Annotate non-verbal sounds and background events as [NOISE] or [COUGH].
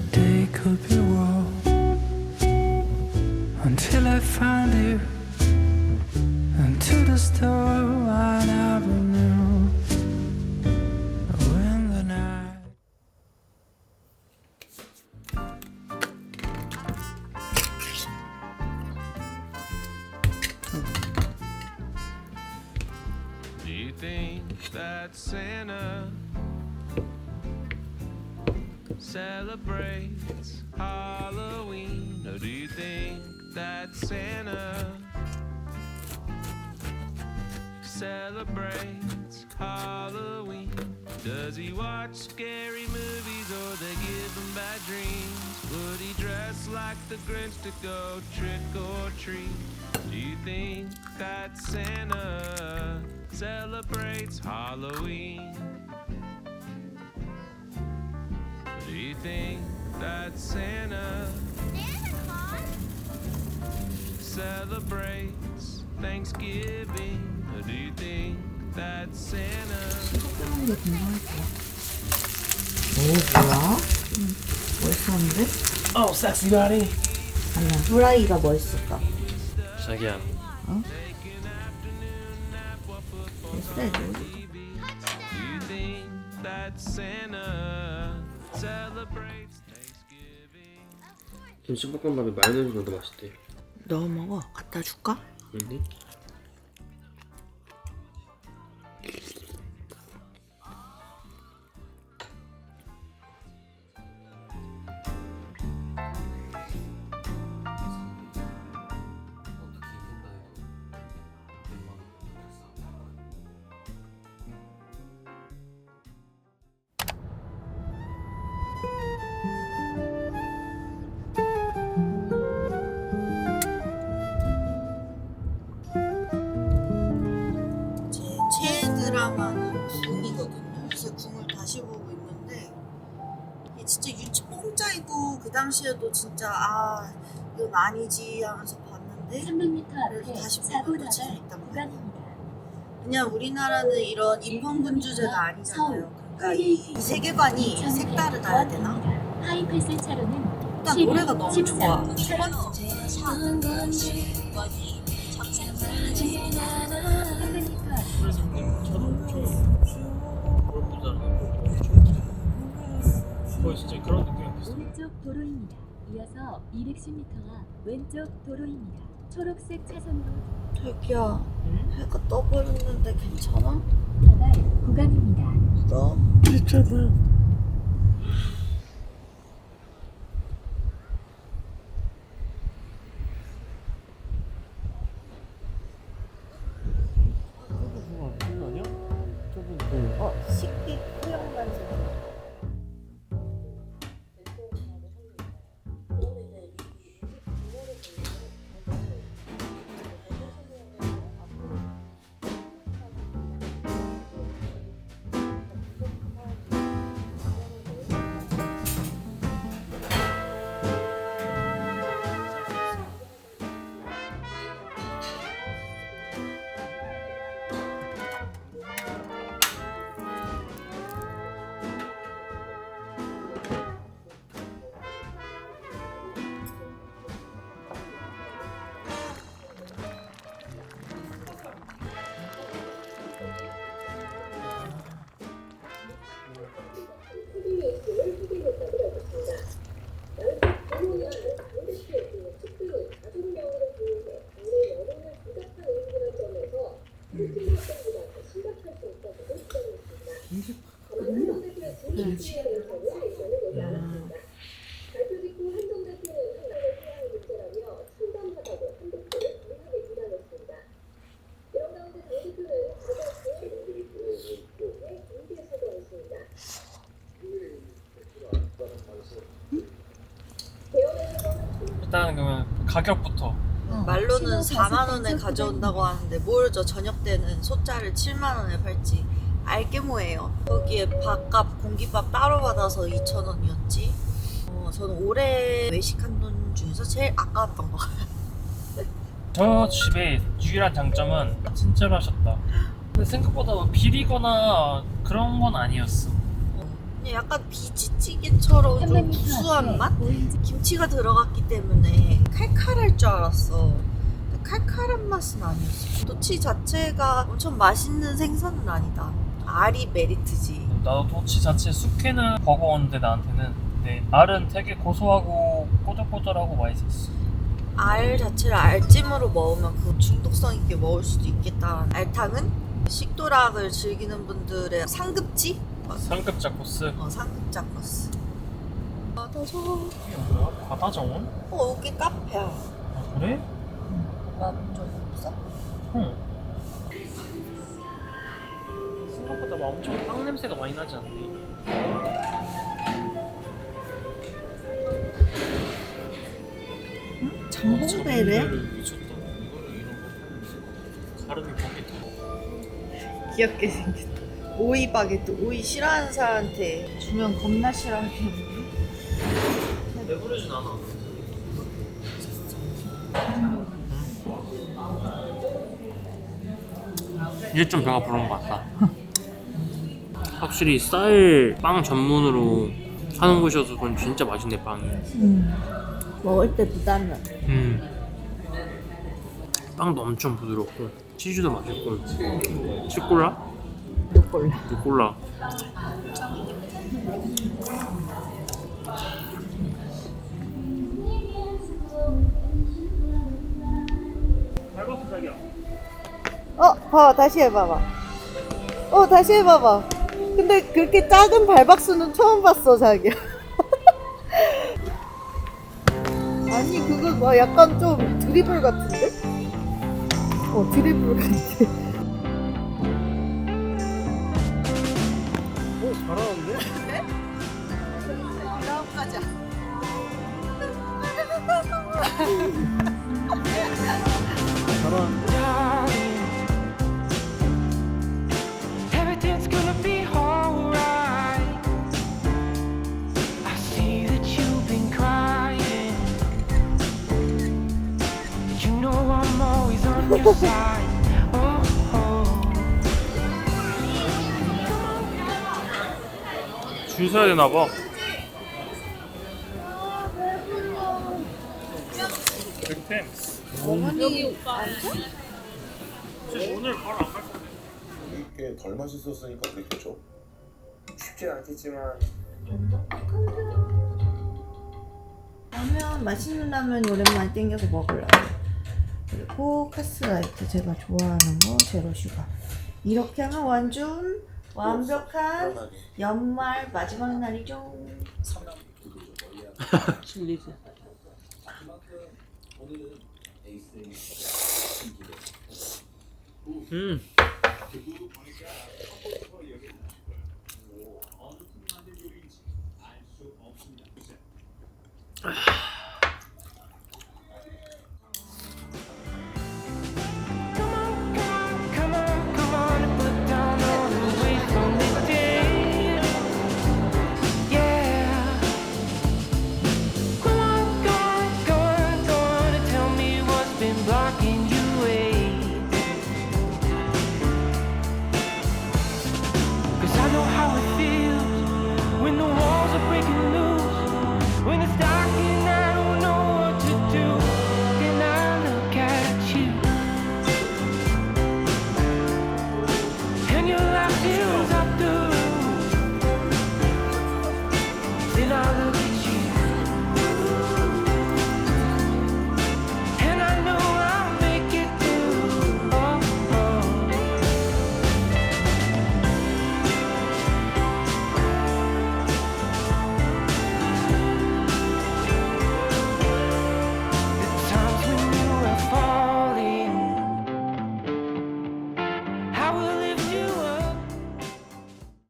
today could be wrong until I find you into the store I never knew when the night. Do you think that Santa celebrates Halloween? Or do you think that Santa celebrates Halloween? Does he watch scary movies or they give him bad dreams? Would he dress like the Grinch to go trick or treat? Do you think that Santa celebrates Halloween? think that Santa celebrates Thanksgiving? Or do you think that Santa 뜨거운 게 궁금할게요. 오, 뭐야? 멋있었는데? Oh, sexy body. 아니야, 후라이가 멋있었다. 자기야. 됐어, 이거. Do you 김치 볶음밥에 마요네즈 넣어도 맛있대. 너 먹어. 갖다 줄까? 근데 당시에도 진짜 아 이건 아니지 하면서 봤는데 300m 그래도 앞에 다시 사고 나갈. 구간입니다. 그냥 우리나라는 이런 인본군주제가 아니잖아요. 그러니까 이, 이 세계관이 색다르다 되나? 하이패스 차로는 일단 노래가 너무 좋아. 그래서 오른쪽 도로입니다. 이어서 210m 앞 왼쪽 도로입니다. 초록색 차선으로 자기야 해가 떠버렸는데 괜찮아? 나갈 구간입니다. 너? 괜찮아. 가격부터 말로는 4만 원에 가져온다고 하는데 모르죠. 저녁 때는 소짜를 7만 원에 팔지. 알게 뭐예요. 거기에 밥값, 공기밥 따로 받아서 2천 원이었지. 어, 저는 올해 외식한 돈 중에서 제일 아까웠던 것 같아요. 저 집의 유일한 장점은 진짜 맛있다. 근데 생각보다 뭐 비리거나 그런 건 아니었어. 그냥 약간 비지찌개처럼 좀 300m 구수한 앞에 맛? 김치가 들어갔기 때문에 칼칼할 줄 알았어. 칼칼한 맛은 아니었어. 도치 자체가 엄청 맛있는 생선은 아니다. 알이 메리트지. 나도 도치 자체 숙회는 버거웠는데 나한테는 근데 알은 되게 고소하고 꼬들꼬들하고 맛있었어 알 자체를 알찜으로 먹으면 그 중독성 있게 먹을 수도 있겠다. 알탕은 식도락을 즐기는 분들의 상급지? 상급자 코스 어, 상급자 코스. 뭐야? 바다 정원? 어, 여기 카페야. 아 그래? 나좀 없어? 응 생각보다 막 엄청 빵 냄새가 많이 나지 않니? 장봉배래? 미쳤다 가름이 거기 귀엽게 생겼다. 오이 바게트. 오이 싫어하는 사람한테 주면 겁나 싫어하겠는 데. 배부르진 않아 이제 좀 배가 부른 것 같다 [LAUGHS] 확실히 쌀 빵 전문으로 하는 곳이어서 그건 진짜 맛있네 빵이 먹을 때 부담이 없어. 음. 빵도 엄청 부드럽고 치즈도 맛있고 치콜라? 루꼴라. 루꼴라 봐봐. 다시 해봐봐. 어, 다시 해봐봐. 근데 그렇게 작은 발박수는 처음 봤어, 자기야. [LAUGHS] 아니, 그거 뭐 약간 좀 드리블 같은데? 어, 드리블 같아. 오 잘하는데? 다음까지. [LAUGHS] 줄 서야 되나 봐 백템 어머니, 오늘 바로 안갈 건데 이게 덜 맛있었으니까 그랬겠죠. 쉽진 않겠지만 라면, 맛있는 라면 오랜만에 땡겨서 먹으려고. 그리고 카스라이트 제가 좋아하는 거 제로 슈가. 이렇게 하면 완전 완벽한. 연말 마지막 날이죠. 칠리즈 음